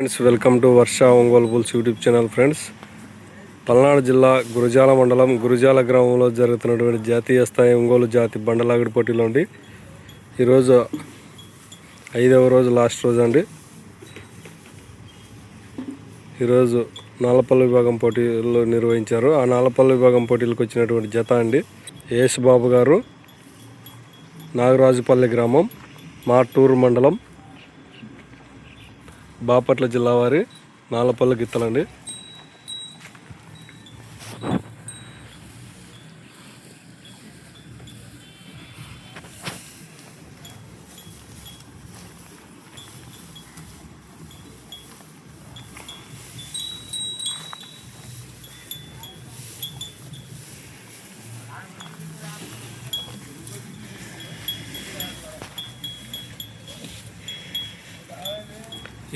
Friends welcome to Varsha Ongole bulls YouTube channel friends Palnadu జిల్లా గురుజాల మండలం గురుజాల గ్రామంలో జరుగుతున్నటువంటి జాతీయ స్థాయి ఒంగోలు జాతి బండలాగడి పోటీలో ఉండి ఈరోజు ఐదవ రోజు లాస్ట్ రోజు అండి. ఈరోజు నాలపల్లి విభాగం పోటీలు నిర్వహించారు. ఆ నాలపల్లి విభాగం పోటీలకు వచ్చినటువంటి జత అండి. యేసుబాబు గారు నాగరాజుపల్లి గ్రామం మార్టూరు మండలం బాపట్ల జిల్లా వారి నాలపల్లి గిత్తలండి.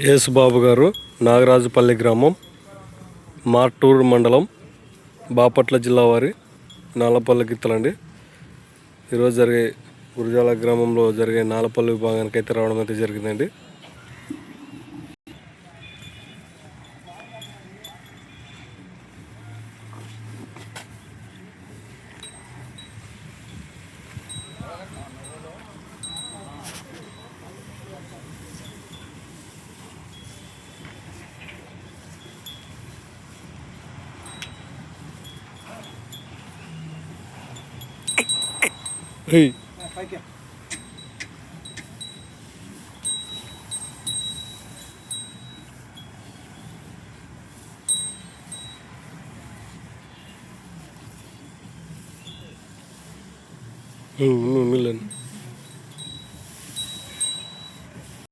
యేసుబాబు గారు నాగరాజుపల్లి గ్రామం మార్టూరు మండలం బాపట్ల జిల్లా వారి నాలపల్లి గిత్తలండి. ఈరోజు జరిగే గురుజాల గ్రామంలో జరిగే నాలపల్లి విభాగానికి అయితే రావడం అయితే జరిగిందండి. Ừ. Ừ, hey. Hmm, lên Milan.